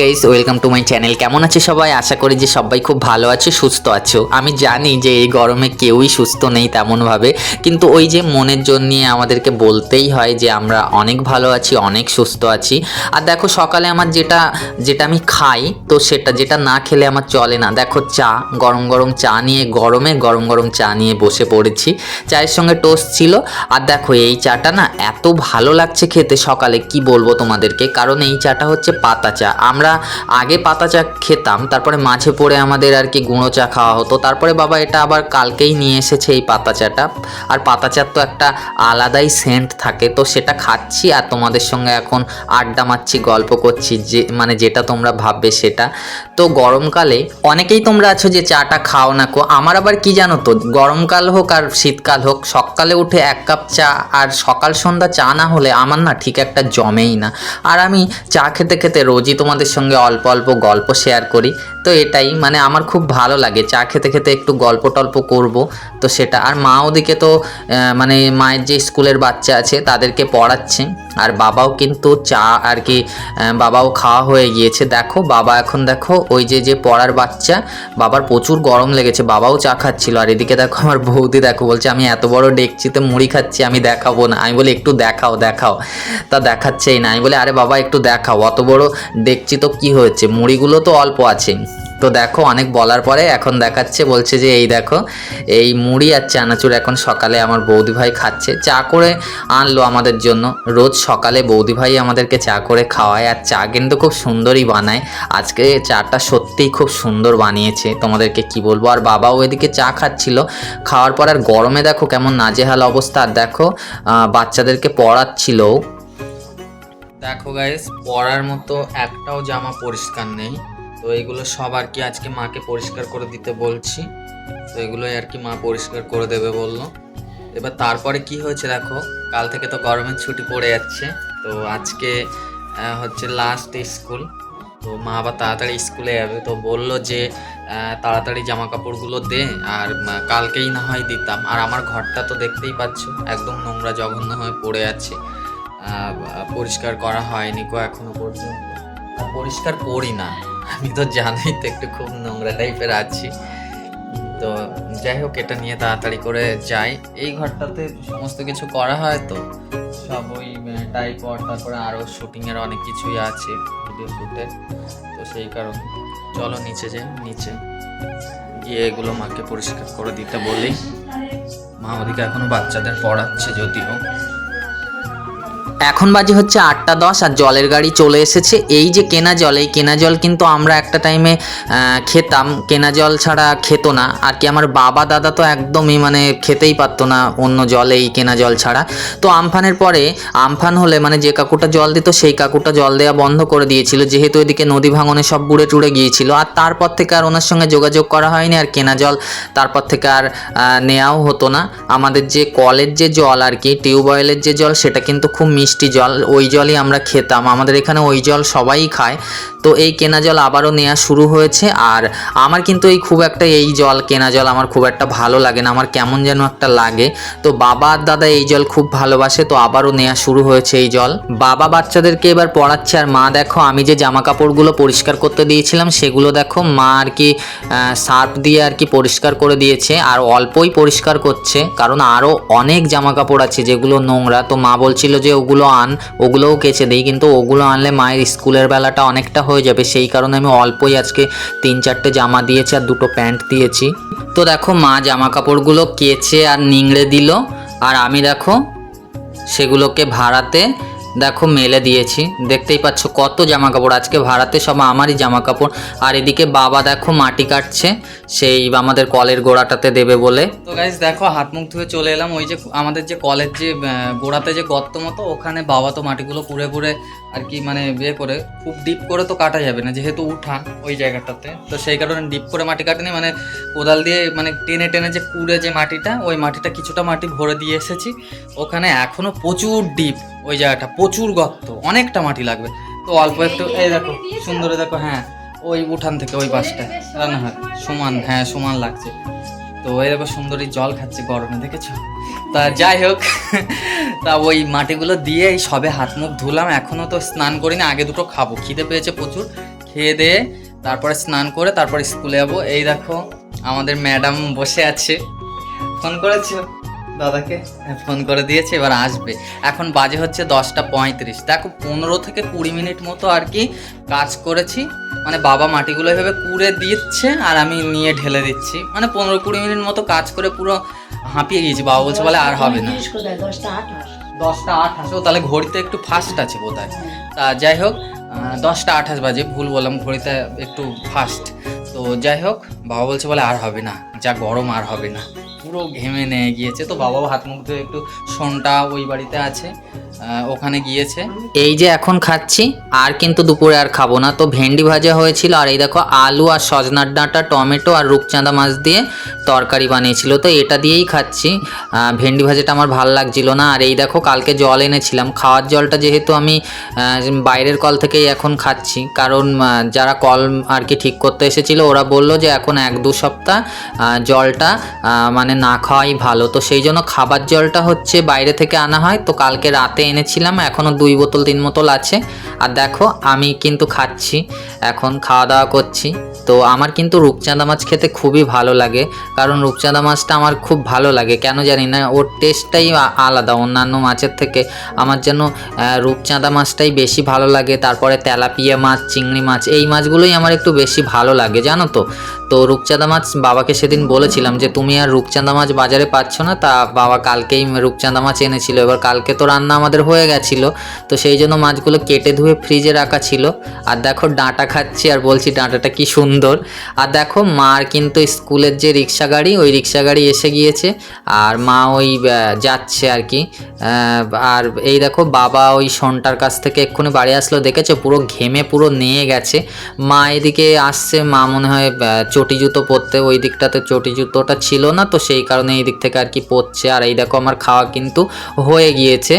Guys welcome to my channel কেমন আছে সবাই? আশা করি যে সবাই খুব ভালো আছে, সুস্থ আছো। আমি জানি যে এই গরমে কেউই সুস্থ নেই তেমনভাবে, কিন্তু ওই যে মনের জন্য আমাদেরকে বলতেই হয় যে আমরা অনেক ভালো আছি, অনেক সুস্থ আছি। আর দেখো, সকালে আমার যেটা যেটা আমি খাই, তো সেটা, যেটা না খেলে আমার চলে না। দেখো, চা, গরম গরম চা নিয়ে, গরমে গরম গরম চা নিয়ে বসে পড়েছি। চায়ের সঙ্গে টোস্ট ছিল। আর দেখো, এই চাটা না এত ভালো লাগছে খেতে সকালে, কি বলব তোমাদেরকে? কারণ এই চাটা হচ্ছে পাতা চা। আমরা আগে পাতা চা খেতাম, তারপরে মাঝে পড়ে আমাদের আর কি গুঁড়ো চা খাওয়া হতো। তারপরে বাবা এটা আবার কালকেই নিয়ে এসেছে এই পাতা চাটা। আর পাতা চার তো একটা আলাদাই সেন্ট থাকে, তো সেটা খাচ্ছি আর তোমাদের সঙ্গে এখন আড্ডা মারছি, গল্প করছি, যে মানে যেটা তোমরা ভাববে সেটা। তো গরমকালে অনেকেই তোমরা আছো যে চাটা খাও না কো, আমার আবার কি জানো তো, গরমকাল হোক আর শীতকাল হোক, সকালে উঠে এক কাপ চা আর সকাল সন্ধ্যা চা না হলে আমার না ঠিক একটা জমেই না। আর আমি চা খেতে খেতে রোজই তোমাদের সঙ্গে অল্প অল্প গল্প শেয়ার করি। তো এটাই মানে আমার খুব ভালো লাগে। চা খেতে খেতে একটু গল্প টল্প করব। তো সেটা, আর মা ওদিকে তো মানে মায়ের যে স্কুলের বাচ্চা আছে, তাদেরকে পড়াচ্ছে। আর বাবাও কিন্তু চা আর কি বাবাও খাওয়া হয়ে গিয়েছে। দেখো, বাবা এখন দেখো, ওই যে যে পড়ার বাচ্চা, বাবার প্রচুর গরম লেগেছে, বাবাও চা খাচ্ছিল। আর এদিকে দেখো, আমার বৌদি দেখো, বলছে, আমি এত বড় ডেকচিতে মুড়ি খাচ্ছি, আমি দেখাবো না। আমি বলি, একটু দেখাও দেখাও। তা দেখাচ্ছেই না। আমি বলি, আরে বাবা, একটু দেখাও, অত বড় ডেকচি তো কী হয়েছে? মুড়িগুলো তো অল্প আছে। তো দেখো, অনেক বলার পরে এখন দেখাচ্ছে, বলছে যে এই দেখো, এই মুড়ি আর চানাচুর এখন সকালে আমার বৌদি ভাই খাচ্ছে। চা করে আনলো আমাদের জন্য। রোজ সকালে বৌদি ভাই আমাদেরকে চা করে খাওয়ায়, আর চা কিন্তু খুব সুন্দরই বানায়। আজকে চাটা সত্যিই খুব সুন্দর বানিয়েছে। তোমাদেরকে কি বলব? আর বাবাও এদিকে চা খাচ্ছিল। খাওয়ার পর আর গরমে দেখো কেমন নাজেহাল অবস্থা। আর দেখো বাচ্চাদেরকে পড়াচ্ছিল দেখো গাইস পরার মতো একটাও জামা পরিষ্কার নেই। তো এগুলো সব আর কি আজকে মাকে পরিষ্কার করে দিতে বলছি। তো এগুলোই আর কি মা পরিষ্কার করে দেবে বলল। এবার তারপরে কি হয়েছে দেখো, কাল থেকে তো গরমের ছুটি পড়ে যাচ্ছে। তো আজকে হচ্ছে লাস্ট স্কুল তো মা আবার তাড়াতাড়ি স্কুলে যাবে। তো বলল যে তাড়াতাড়ি জামা কাপড়গুলো দে আর কালকেই না হয় দিতাম। আর আমার ঘরটা তো দেখতেই পাচ্ছ, একদম নোংরা জঘন্য হয়ে পড়ে আছে। পরিষ্কার করা হয়নি কো এখনও পর্যন্ত। পরিষ্কার করি না। আমি তো জানি তো একটু খুব নোংরা টাইপের আছি। তো যাই হোক, এটা নিয়ে তাড়াতাড়ি করে যাই। এই ঘরটাতে সমস্ত কিছু করা হয় তো? সব ওই টাইপড তারপরে আরও শুটিংয়ের অনেক কিছুই আছে ভিডিও শ্যুটের তো সেই কারণে। চলো নিচে যাই, নিচে। গিয়ে এগুলো মাকে পরিষ্কার করে দিতে বলি। মা ওদিকে এখনও বাচ্চাদের পড়াচ্ছে যদিও। এখন বাজে হচ্ছে আটটা দশ আর জলের গাড়ি চলে এসেছে। এই যে কেনা জল, এই কেনা জল কিন্তু আমরা একটা টাইমে খেতাম। কেনা জল ছাড়া খেত না। আর কি আমার বাবা, দাদা তো একদমই মানে খেতেই পারতো না অন্য জল এই কেনা জল ছাড়া। তো আমফানের পরে, আমফান হলে মানে যে কাকুটা জল দিত, সেই কাকুটা জল দেওয়া বন্ধ করে দিয়েছিল। যেহেতু এদিকে নদী ভাঙনে সব বুড়ে টুড়ে গিয়েছিল। আর তারপর থেকে আর ওনার সঙ্গে যোগাযোগ করা হয়নি, আর কেনা জল তারপর থেকে আর নেওয়াও হতো না। আমাদের যে কলের যে জল আর কি, টিউবওয়েলের যে জল, সেটা কিন্তু খুব মিষ্টি জল, ওই জলই আমরা খেতাম। আমাদের এখানে ওই জল সবাই খায়। তো এই কেনা জল আবারও নেওয়া শুরু হয়েছে। আর আমার কিন্তু এই খুব একটা এই জল, কেনা জল আমার খুব একটা ভালো লাগে না। আমার কেমন যেন একটা লাগে। তো বাবা আর দাদা এই জল খুব ভালোবাসে, তো আবারও নেওয়া শুরু হয়েছে এই জল। বাবা বাচ্চাদেরকে এবার পড়াচ্ছে। আর মা দেখো, আমি যে জামা কাপড়গুলো পরিষ্কার করতে দিয়েছিলাম, সেগুলো দেখো মা আর কি সার্ফ দিয়ে আর কি পরিষ্কার করে দিয়েছে। আর অল্পই পরিষ্কার করছে, কারণ আরও অনেক জামা কাপড় আছে যেগুলো নোংরা। তো মা বলছিল যে ওগুলো আন, ওগুলোও কেচে দিই। কিন্তু ওগুলো আনলে মায়ের স্কুলের বেলাটা অনেকটা হয়ে যাবে। সেই কারণে আমি অল্পই আজকে তিন চারটে জামা দিয়েছি আর দুটো প্যান্ট দিয়েছি। তো দেখো মা জামা কাপড়গুলো কেচে আর নিংড়ে দিল। আর আমি দেখো সেগুলোকে ভাড়াতে দেখো, মেলে দিয়েছি। দেখতেই পাচ্ছ কত জামা কাপড় আজকে ভাড়াতে সব আমারই জামা কাপড় আর এদিকে বাবা দেখো, মাটি কাটছে। সেই আমাদের কলের গোড়াটাতে দেবে বলে। তো গাইজ দেখো, হাত মুখ ধুয়ে চলে এলাম। ওই যে আমাদের যে কলের যে গোড়াতে যে গর্ত মতো, ওখানে বাবা তো মাটিগুলো কুড়ে কুড়ে আর কি মানে বিয়ে করে খুব ডিপ করে তো কাটা যাবে না যেহেতু উঠান ওই জায়গাটাতে। তো সেই কারণে ডিপ করে মাটি কাটেনি মানে কোদাল দিয়ে মানে টেনে টেনে যে কুড়ে যে মাটিটা ওই মাটিটা কিছুটা মাটি ভরে দিয়ে এসেছি। ওখানে এখনও প্রচুর ডিপ ওই জায়গাটা প্রচুর গর্ত অনেকটা মাটি লাগবে। তো অল্প একটু এই দেখো সুন্দরে দেখো হ্যাঁ ওই উঠান থেকে ওই পাশটা। রান্না হয় সমান হ্যাঁ সমান লাগছে। তো ওই দেখো সুন্দরী জল খাচ্ছে গরমে, দেখেছ? তা যাই হোক, তা ওই মাটিগুলো দিয়ে সবে হাত মুখ ধুলাম। এখনও তো স্নান করিনি, আগে দুটো খাব। খিদে পেয়েছে প্রচুর। খেয়ে দিয়ে তারপরে স্নান করে তারপরে স্কুলে যাব। এই দেখো, আমাদের ম্যাডাম বসে আছে। ফোন করেছ? দাদাকে ফোন করে দিয়েছে, এবার আসবে। এখন বাজে হচ্ছে দশটা পঁয়ত্রিশ। দেখো, পনেরো থেকে কুড়ি মিনিট মতো আর কি কাজ করেছি। মানে বাবা মাটিগুলো এভাবে কুড়ে দিচ্ছে আর আমি নিয়ে ঢেলে দিচ্ছি। মানে পনেরো কুড়ি মিনিট মতো কাজ করে পুরো হাঁপিয়ে গিয়েছি। বাবা বলছে, বলে আর হবে না। দশটা আঠাশ। ও তাহলে ঘড়িতে একটু ফাস্ট আছে বোধ তা যাই হোক দশটা আঠাশ বাজে, ভুল বললাম, ঘড়িতে একটু ফাস্ট তো যাই হোক, বাবা বলছে, বলে আর হবে না। যা গরম আর হবে না। পুরো ঘেমে নিয়ে গিয়েছে। তো বাবাও হাত মুখ ধুয়ে একটু সোনটা ওই বাড়িতে আছে ওখানে গিয়েছে। এই যে এখন খাচ্ছি আর কিন্তু দুপুরে আর খাব না। তো ভেন্ডি ভাজা হয়েছিল আর এই দেখো আলু আর সজনার ডাঁটা টমেটো আর রূপচাঁদা মাছ দিয়ে তরকারি বানিয়েছিল। তো এটা দিয়েই খাচ্ছি। ভেন্ডি ভাজাটা আমার ভালো লাগছিল না। আর এই দেখো কালকে জল এনেছিলাম। খাওয়ার জলটা যেহেতু আমি বাইরের কল থেকেই এখন খাচ্ছি। কারণ যারা কল আর কি ঠিক করতে এসেছিল ওরা বলল যে এখন এক দু সপ্তাহ জলটা আহ, মানে না খাওয়াই ভালো। তো সেই জন্য খাবার জলটা হচ্ছে বাইরে থেকে আনা হয়। তো কালকে রাতে এনেছিলাম এখনও দুই বোতল, তিন বোতল আছে। আর দেখো, আমি কিন্তু খাচ্ছি, এখন খাওয়া দাওয়া করছি। তো আমার কিন্তু রূপচাঁদা মাছ খেতে খুবই ভালো লাগে। কারণ রূপচাঁদা মাছটা আমার খুব ভালো লাগে। কেন জানি না, ওর টেস্টটাই আলাদা অন্যান্য মাছের থেকে। আমার যেন রূপচাঁদা মাছটাই বেশি ভালো লাগে। তারপরে তেলাপিয়া মাছ, চিংড়ি মাছ, এই মাছগুলোই আমার একটু বেশি ভালো লাগে, জানো তো? তো রূপচাঁদা মাছ বাবাকে সেদিন বলেছিলাম যে, তুমি আর রূপচাঁদা মাছ বাজারে পাচ্ছ না, তা বাবা কালকেই রূপচাঁদা মাছ এনেছিল। এবার কালকে তো রান্না আমাদের হয়ে গেছিল। তো সেই জন্য মাছগুলো কেটে ধুয়ে ফ্রিজে রাখা ছিল। আর দেখো ডাঁটা খাচ্ছি আর বলছি, ডাঁটাটা কি সুন্দর। আর দেখো মার কিন্তু স্কুলের যে রিক্সা গাড়ি, ওই রিক্সা গাড়ি এসে গিয়েছে। আর মা ওই যাচ্ছে আর কি। আর এই দেখো বাবা ওই সন্টার কাছ থেকে এক্ষুনি বাড়ি আসলো। দেখেছ? পুরো ঘেমে পুরো নিয়ে গেছে। মা এদিকে আসছে, মা মনে হয় চটি জুতো পরতে ওই দিকটাতে চটি জুতোটা ছিল না, তো সেই কারণে এই দিক থেকে আর কি পরছে। আর এই দেখো আমার খাওয়া কিন্তু হয়ে গিয়েছে।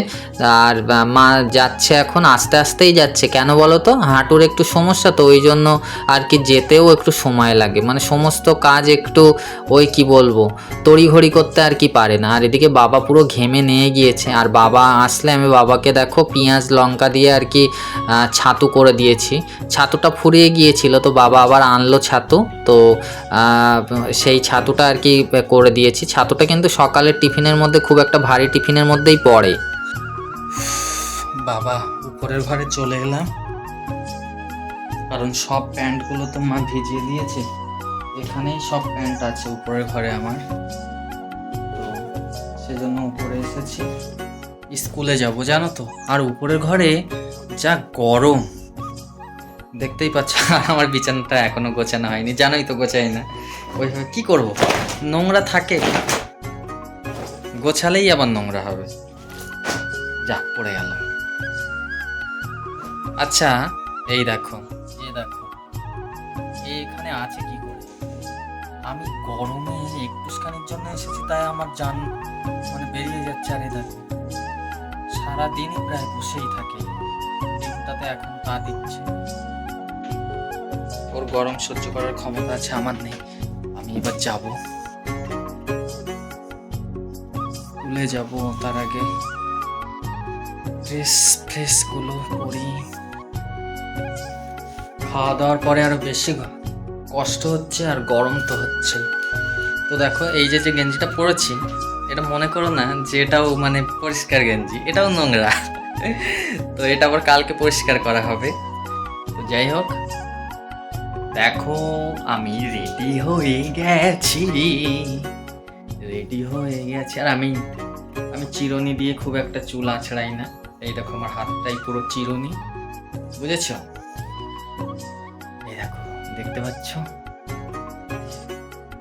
আর মা যাচ্ছে এখন, আস্তে আস্তেই যাচ্ছে। কেন বলো তো? হাঁটুর একটু সমস্যা, তো ওই জন্য আর কি যেতেও একটু সময় লাগে। মানে সমস্ত কাজ একটু ওই কি বলব, তড়িঘড়ি করতে আর কি পারে না। আর এদিকে বাবা পুরো ঘেমে নিয়ে গিয়েছে। আর বাবা আসলে আমি বাবাকে দেখো পেঁয়াজ, লঙ্কা দিয়ে আর কি ছাতু করে দিয়েছি। ছাতুটা ফুরিয়ে গিয়েছিল, তো বাবা আবার আনলো ছাতু। তো সেই ছাতুটা আর কি করে দিয়েছি। ছাতুটা কিন্তু সকালের টিফিনের মধ্যে খুব একটা ভারী টিফিনের মধ্যেই পড়ে। বাবা, উপরের ঘরে চলে এলাম। কারণ সব প্যান্টগুলো তো মা ভিজিয়ে দিয়েছে। এখানেই সব প্যান্ট আছে উপরের ঘরে আমার। তো সেজন্য উপরে এসেছি। স্কুলে যাব, জানো তো? আর উপরের ঘরে যা গরম। দেখতেই পাচ্ছ আমার বিছানাটা এখনও গোছানো হয়নি। জানোই তো গোছাই না। ওইভাবে কি করব? নোংরা থাকে। গোছালেই আবার নোংরা হবে। যা, পড়ে গেল। আচ্ছা এই দেখো। এই দেখো। এ এখানে আছে কি করে? আমি গরমে একটুখানির জন্য এসেছি, তাই আমার জান মানে বেরিয়ে যাচ্ছে। আর এই দেখো, সারাদিনই প্রায় বসেই থাকে। দিনটাতে এখন তা দিচ্ছে। গরম সহ্য করার ক্ষমতা আছে আমার নেই। আমি এবার যাব। স্কুলে যাব তার আগে। ড্রেস ফ্রেসগুলো পরি। খাওয়া দাওয়ার পরে আরও বেশি কষ্ট হচ্ছে আর গরম তো হচ্ছে। তো দেখো, এই যে যে গেঞ্জিটা পরেছি, এটা মনে করো না যে এটাও মানে পরিষ্কার গেঞ্জি, এটাও নোংরা। তো এটা আবার কালকে পরিষ্কার করা হবে। তো যাই হোক দেখো, আমি রেডি হয়ে গেছি। রেডি হয়ে গেছি। আর আমি আমি চিরনি দিয়ে খুব একটা চুল আছড়াই না। এই দেখো আমার হাতটাই পুরো চিরনি। বুঝেছ? এই দেখো, দেখতে পাচ্ছ?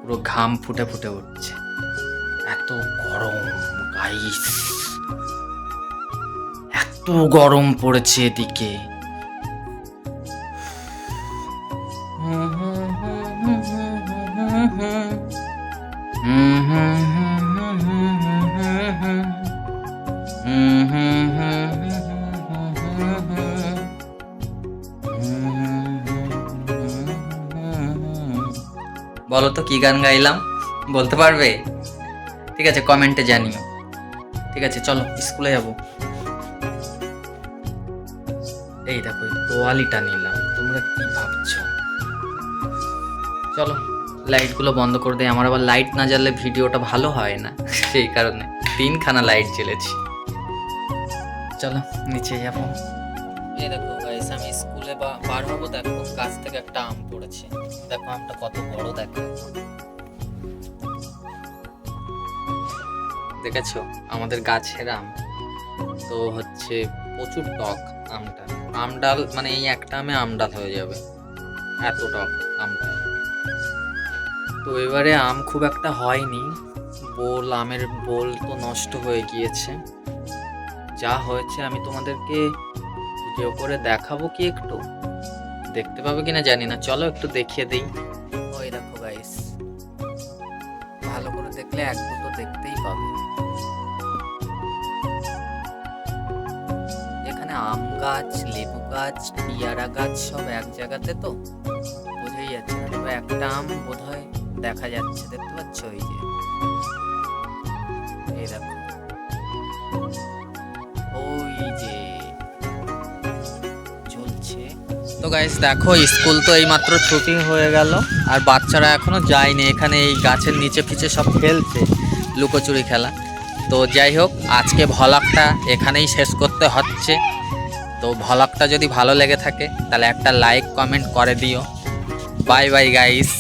পুরো ঘাম ফুটে ফুটে উঠছে। এত গরম গাইস এত গরম পড়েছে এদিকে। বলো তো, কি গান গাইলাম? বলতে পারবে? ঠিক আছে, কমেন্টে জানিও। ঠিক আছে, চলো, স্কুলে যাব। এই দেখো তোয়ালিটা নিলাম। তোমরা কি ভাবছ? চলো, লাইটগুলো বন্ধ করে দেয় আমার আবার লাইট না জ্বাললে ভিডিওটা ভালো হয় না। সেই কারণে তিনখানা লাইট জ্বেলেছি। চলো, নিচে যাব। এই দেখো আমি স্কুলে বা বার হব, দেখো, গাছ থেকে একটা আম পড়েছে। দেখো আমটা কত বড় দেখো। দেখেছ? আমাদের গাছের আম। তো হচ্ছে প্রচুর টক আমটা। আমডাল মানে এই একটা আমে আমডাল হয়ে যাবে। এত টক আমটা তো এবারে আম খুব একটা হয়নি। বোল, আমের বোল তো নষ্ট হয়ে গিয়েছে। যা হয়েছে আমি তোমাদেরকে ভিডিও করে দেখাবো কি একটু। দেখতে পাবে কিনা জানি না। চলো একটু দেখিয়ে দিই। ওই দেখো গাইস ভালো করে দেখলে এক দুটো দেখতেই পাবে। এখানে আম গাছ, লেবু গাছ, পিয়ারা গাছ সব এক জায়গাতে তো? বোঝাই যাচ্ছে তবে একটা আম বোধহয় দেখা যাচ্ছে। দেখতে পাচ্ছ? ওই যে। এই দেখো। তো গাইস দেখো স্কুল তো এইমাত্র ছুটি হয়ে গেল, আর বাচ্চারা এখনও যায়নি। এখানে এই গাছের নিচে ফিচে সব খেলছে, লুকোচুরি খেলা। তো যাই হোক, আজকে ভ্লগটা এখানেই শেষ করতে হচ্ছে। তো ভ্লগটা যদি ভালো লেগে থাকে, তাহলে একটা লাইক কমেন্ট করে দিও। Bye bye guys